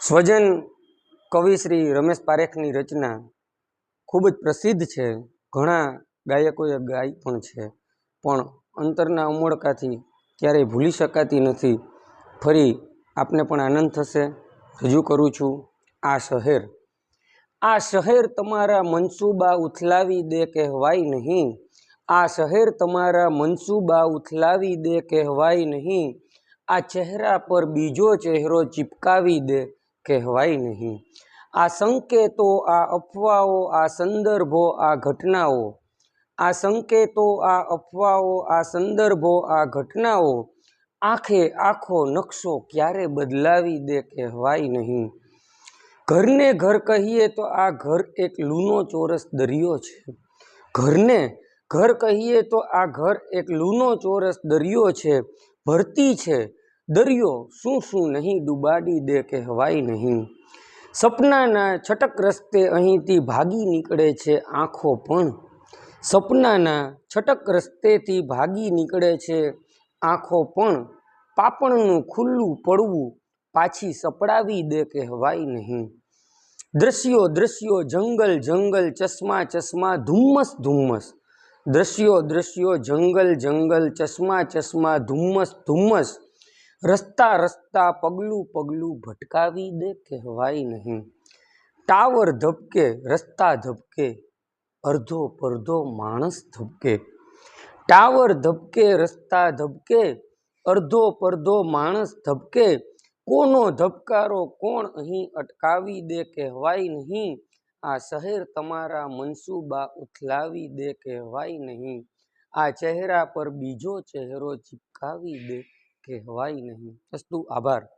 સ્વજન કવિ શ્રી રમેશ પારેખની રચના ખૂબ જ પ્રસિદ્ધ છે. ઘણા ગાયકોએ ગાય પણ છે, પણ અંતરના અમોડકાથી ક્યારેય ભૂલી શકાતી નથી. ફરી આપને પણ આનંદ થશે. રજૂ કરું છું આ શહેર. આ શહેર તમારા મનસૂબા ઉથલાવી દે કહેવાય નહીં. આ શહેર તમારા મનસૂબા ઉથલાવી દે કહેવાય નહીં. આ ચહેરા પર બીજો ચહેરો ચિપકાવી દે. કહેવાય નહીં. આ સંકેતો, આ અફવાઓ, આ સંદર્ભો, આ ઘટનાઓ, આ સંકેતો, આ અફવાઓ, આ સંદર્ભો, આ ઘટનાઓ આખે આખો નકશો ક્યારે બદલાવી દે કહેવાય નહીં. ઘરને ઘર કહીએ તો આ ઘર એક લૂનો ચોરસ દરિયો છે. ઘરને ઘર કહીએ તો આ ઘર એક લૂનો ચોરસ દરિયો છે. ભરતી છે. દરિયો શું શું નહીં ડૂબાડી દે કહેવાય નહીં. સપનાના છટક રસ્તે અહીંથી ભાગી નીકળે છે આંખો પણ. સપનાના છટક રસ્તેથી ભાગી નીકળે છે આંખો પણ. પાપણનું ખુલ્લું પડવું પાછી સપડાવી દે કહેવાય નહીં. દ્રશ્યો દ્રશ્યો જંગલ જંગલ ચશ્મા ચશ્મા ધુમ્મસ ધુમ્મસ. દ્રશ્યો દ્રશ્યો જંગલ જંગલ ચશ્મા ચશ્મા ધુમ્મસ ધુમ્મસ. રસ્તા રસ્તા પગલું પગલું ભટકાવી દે કહેવાય નહીં. ટાવર ધબકે, રસ્તા ધબકે અડધો પડધો માણસ ધબકે. ટાવર ધબકે, રસ્તા ધબકે અડધો પડધો માણસ ધબકે. કોનો ધબકારો કોણ અહીં અટકાવી દે કહેવાય નહીં. આ શહેર તમારા મનસૂબા ઉથલાવી દે કહેવાય નહીં. આ ચહેરા પર બીજો ચહેરો ચિપકાવી દે કહેવાય નહીં. અસ્તુ આભાર.